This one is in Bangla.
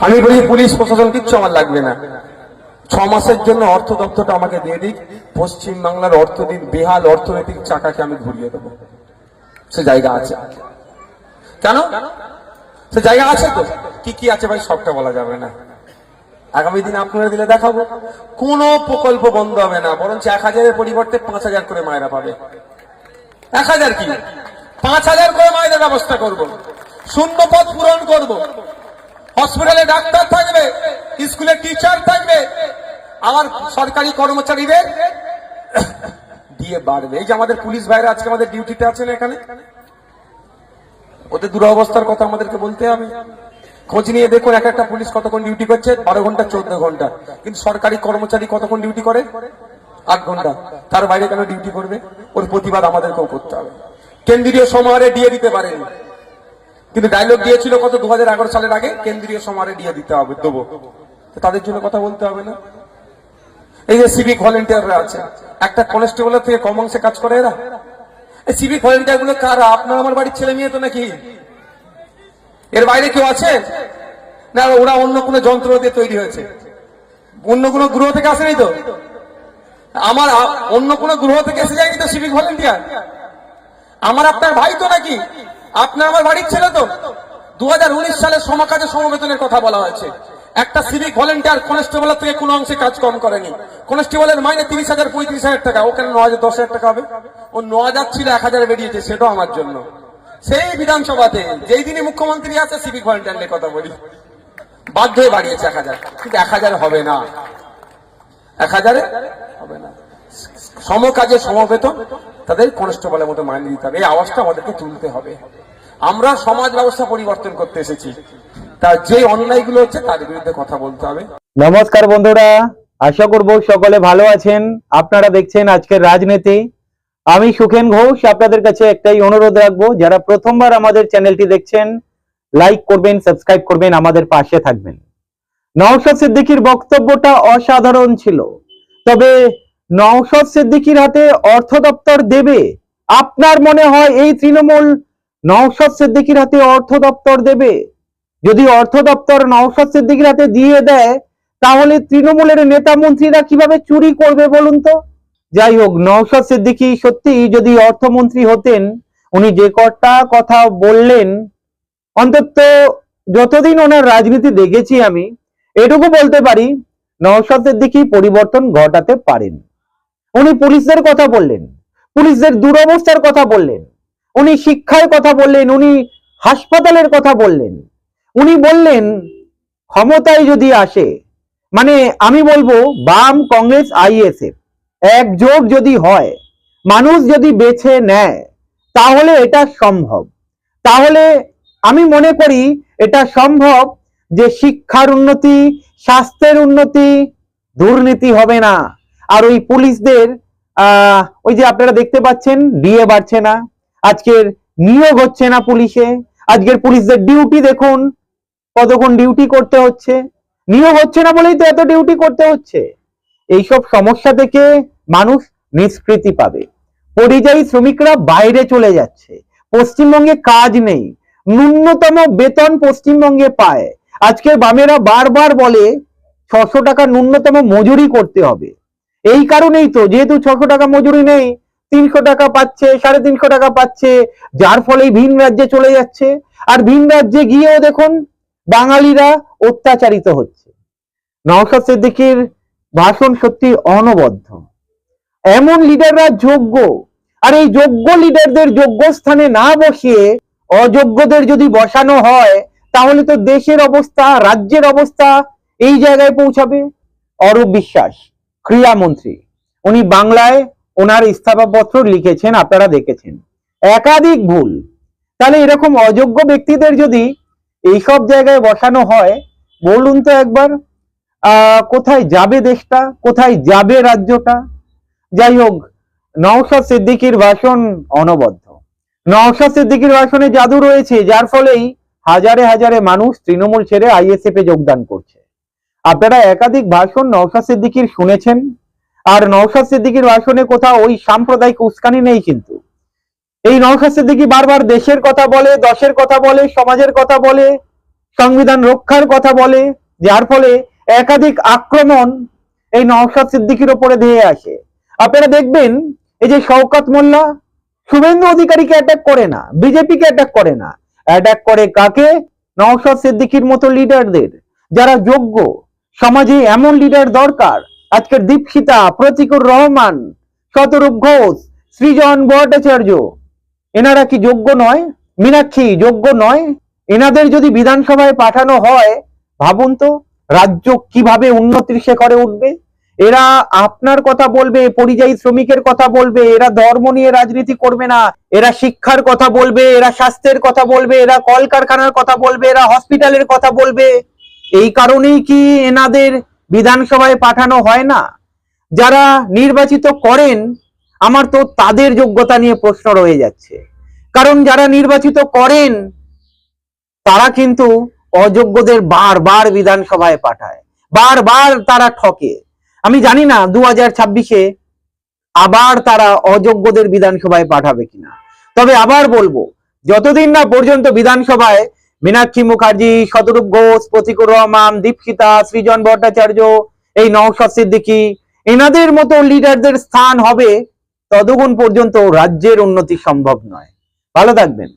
আমি বলি, পুলিশ প্রশাসন, কিচ্ছু আমার লাগবে না। ছ মাসের জন্য অর্থ দপ্তরটা আমাকে দিয়ে দিক। পশ্চিম বাংলার অর্থনীতি, বেহাল অর্থনৈতিক চাকাকে আমি ঘুরিয়ে দেবো। সে জায়গা আছে। কেন? সে জায়গা আছে তো। কি কি আছে ভাই, সবটা বলা যাবে না। আগামী দিনে আপনারা দিলে দেখাবো। কোনো প্রকল্প বন্ধ হবে না, বরঞ্চ এক হাজারের পরিবর্তে পাঁচ হাজার করে মায়েরা পাবে। এক হাজার কি? পাঁচ হাজার করে মায়েদের ব্যবস্থা করব। শূন্য পদ পূরণ করব। হসপিটালে ডাক্তার থাকবে স্কুলে টিচার থাকবে আমার সরকারি কর্মচারীদের দিয়ে বাড়বে। এই যে আমাদের পুলিশ ভাইরা আজকে আমাদের ডিউটিতে আছেন এখানে, ওদের দুরবস্থার কথা আমাদেরকে বলতে হবে। খোঁজ নিয়ে দেখুন এক একটা পুলিশ কতক্ষণ ডিউটি করছে, বারো ঘণ্টা, চোদ্দ ঘণ্টা। কিন্তু সরকারি কর্মচারী কতক্ষণ ডিউটি করে? আট ঘণ্টা। তার বাইরে কেন ডিউটি করবে? ওর প্রতিবাদ আমাদেরকেও করতে হবে। কেন্দ্রীয় সমাহারে দিয়ে দিতে পারেনি। কিন্তু ডায়লগ দিয়েছিল কত? দু সালের আগে। কেন্দ্রীয় সমাহারে দিয়ে দিতে হবে, দেবো। তাদের জন্য কথা বলতে হবে না। এই যে সিভিক ভলেন্টিয়াররা আছে, একটা কনস্টেবলের থেকে কম অংশে কাজ করে এরা? এই সিভিক ভলেন্টিয়ারগুলো কারা? আপনার আমার বাড়ির ছেলে মেয়ে তো নাকি? এর বাইরে কেউ আছে? না, ওরা অন্য কোনো যন্ত্র দিয়ে তৈরি হয়েছে। অন্য কোনো গ্রহ থেকে আসেনি তো? আমার অন্য কোনো গ্রহ থেকে এসে যায়নি তো সিভিক ভলেন্টিয়ার আমার আপনার ভাই তো নাকি? আপনার আমার বাড়ির ছেলে তো? দু সালে সমকাজে সমবেতনের কথা বলা হয়েছে। একটা সিভিক ভলেন্টিয়ার কনস্টেবলের থেকে কোনো অংশে কাজ কম করেনি। কনস্টেবলের মাইনে তিরিশ হাজার, পঁয়ত্রিশ হাজার টাকা। ওখানে ন হাজার, দশ হাজার টাকা হবে। ও ন হাজার ছিল, এক হাজার বেরিয়েছে। সেটাও আমার জন্য। সেই বিধানসভাতে যেই দিনই মুখ্যমন্ত্রী আছে সিভিক ভলেন্টিয়ার নিয়ে কথা বলি। বাধ্য হয়ে বাড়িয়েছে এক হাজার। কিন্তু এক হাজার হবে না। এক হাজারে হবে না। সমকাজে সমবেতন। তাদের কনস্টেবলের মতো মাইনে দিতে হবে। এই আওয়াজটা আমাদেরকে তুলতে হবে। আমরা সমাজ ব্যবস্থা পরিবর্তন করতে এসেছি। তা যে অন্যায়গুলো হচ্ছে তার বিরুদ্ধে কথা বলতে হবে। নমস্কার বন্ধুরা, আশা করব সকলে ভালো আছেন। আপনারা দেখছেন আজকের রাজনীতি। আমি সুখেন ঘোষ, আপনাদের কাছে একটাই অনুরোধ রাখব, যারা প্রথমবার আমাদের চ্যানেলটি দেখছেন, লাইক করবেন, সাবস্ক্রাইব করবেন, আমাদের পাশে থাকবেন। নওশাদ সিদ্দিকীর বক্তব্যটা অসাধারণ ছিল। তবে নওশাদ সিদ্দিকীর হাতে অর্থ দপ্তর দেবে। আপনার মনে হয় এই তৃণমূল নওশাদ সিদ্দিকীর হাতে অর্থ দপ্তর দেবে? যদি অর্থ দপ্তর নওশাদ সিদ্দিকীর হাতে দিয়ে দেয়, তাহলে তৃণমূলের নেতা মন্ত্রীরা কীভাবে চুরি করবে বলুন তো? যাই হোক, নওশাদ সিদ্দিকী সত্যি যদি অর্থমন্ত্রী হতেন, উনি যে কটা কথা বললেন, অন্তত যতদিন ওনার রাজনীতি দেখেছি আমি, এটুকু বলতে পারি, নওশাদ সিদ্দিকী পরিবর্তন ঘটাতে পারেন। উনি পুলিশদের কথা বললেন পুলিশদের দুরবস্থার কথা বললেন, উনি শিক্ষার কথা বললেন, উনি হাসপাতালের কথা বললেন। উনি বললেন, ক্ষমতায় যদি আসে মানে আমি বলব বাম কংগ্রেস আইএসএফ একযোগ যদি হয়, মানুষ যদি বেছে নেয়, তাহলে এটা সম্ভব। তাহলে আমি মনে করি এটা সম্ভব যে শিক্ষার উন্নতি, স্বাস্থ্যের উন্নতি, দুর্নীতি হবে না। আর ওই পুলিশদের ওই যে আপনারা দেখতে পাচ্ছেন, ডিএ বাড়ছে না, আজকের নিয়োগ হচ্ছে না পুলিশে, আজকের পুলিশদের ডিউটি দেখুন, কতক্ষণ ডিউটি করতে হচ্ছে, নিয়োগ হচ্ছে না বলেই তো এত ডিউটি করতে হচ্ছে। এইসব সমস্যা থেকে মানুষ নিষ্কৃতি পাবে। পরিযায়ী শ্রমিকরা বাইরে চলে যাচ্ছে, পশ্চিমবঙ্গে কাজ নেই, ন্যূনতম বেতন পশ্চিমবঙ্গে পায়। আজকের বামেরা বারবার বলে, ছশো টাকা ন্যূনতম মজুরি করতে হবে। এই কারণেই তো, যেহেতু ছশো টাকা মজুরি নেই, তিনশো টাকা পাচ্ছে, সাড়ে তিনশো টাকা পাচ্ছে, যার ফলে ভিন রাজ্যে চলে যাচ্ছে। আর ভিন রাজ্যে গিয়েও দেখুন, বাঙালিরা অত্যাচারিত হচ্ছে। নওশাদ সিদ্দিকীর ভাষণ সত্যি অনবদ্য। এমন লিডাররা যোগ্য, আর এই যোগ্য লিডারদের যোগ্য স্থানে না বসিয়ে অযোগ্যদের যদি বসানো হয়, তাহলে তো দেশের অবস্থা, রাজ্যের অবস্থা এই জায়গায় পৌঁছাবে। অরূপ বিশ্বাস ক্রীড়ামন্ত্রী উনি বাংলায় ওনার ইস্তফাপত্র লিখেছেন, আপনারা দেখেছেন। একাধিক ভুল। তাহলে এরকম অযোগ্য ব্যক্তিদের যদি এইসব জায়গায় বসানো হয়, বলুন তো একবার কোথায় যাবে দেশটা, কোথায় যাবে রাজ্যটা? যাই হোক, নওশাদ সিদ্দিকীর ভাষণ অনবদ্য। নওশাদ সিদ্দিকীর ভাষণে জাদু রয়েছে, যার ফলেই হাজারে হাজারে মানুষ তৃণমূল ছেড়ে আইএসএফ এ যোগদান করছে। আপনারা একাধিক ভাষণ নওশাদ সিদ্দিকীর শুনেছেন, আর নওশাদ সিদ্দিকীর ভাষণে কোথাও ওই সাম্প্রদায়িক উস্কানি নেই কিন্তু। এই নওশাদ সিদ্দিকী বারবার দেশের কথা বলে, দশের কথা বলে, সমাজের কথা বলে, সংবিধান রক্ষার কথা বলে, যার ফলে একাধিক আক্রমণ এই নওশাদ সিদ্দিকির ওপরে ধেয়ে আসে। আপনারা দেখবেন, এই যে শওকত মোল্লা, শুভেন্দু অধিকারীকে অ্যাটাক করে না, বিজেপিকে অ্যাটাক করে না। অ্যাটাক করে কাকে? নওশাদ সিদ্দিকির মতো লিডারদের যারা যোগ্য সমাজে এমন লিডার দরকার। আজকের দীপশিতা, প্রতিকুর রহমান, শতরূপ ঘোষ, সৃজন ভট্টাচার্য। এনারা কি যোগ্য নয়? মীনাক্ষী যোগ্য নয়? এনাদের যদি বিধানসভায় পাঠানো হয়, ভাবুন তো, রাজ্য কীভাবে উন্নতির শেখরে উঠবে? এরা আপনার কথা বলবে, পরিযায়ী শ্রমিকের কথা বলবে, এরা ধর্ম নিয়ে রাজনীতি করবে না, এরা শিক্ষার কথা বলবে, এরা স্বাস্থ্যের কথা বলবে, এরা কলকারখানার কথা বলবে, এরা হসপিটালের কথা বলবে। এই কারণেই কি এনাদের বিধানসভায় পাঠানো হয় না? যারা নির্বাচিত করেন, আমার তো তাদের যোগ্যতা নিয়ে প্রশ্ন রয়ে যাচ্ছে। কারণ যারা নির্বাচিত করেন, তারা কিন্তু অযোগ্যদের বারবার বিধানসভায় পাঠায়। বারবার তারা ঠকে। আমি জানি না দু হাজার ছাব্বিশে আবার তারা অযোগ্যদের বিধানসভায় পাঠাবে কিনা। তবে আবার বলব, যতদিন না পর্যন্ত বিধানসভায় মীনাক্ষী মুখার্জি, শতরূপ ঘোষ, প্রতিকুর রহমান, দীপশিতা, সৃজন ভট্টাচার্য, এই নওশাদ সিদ্দিকি, এনাদের মতো লিডারদের স্থান হবে ততক্ষণ পর্যন্ত রাজ্যের উন্নতি সম্ভব নয়। ভালো থাকবেন।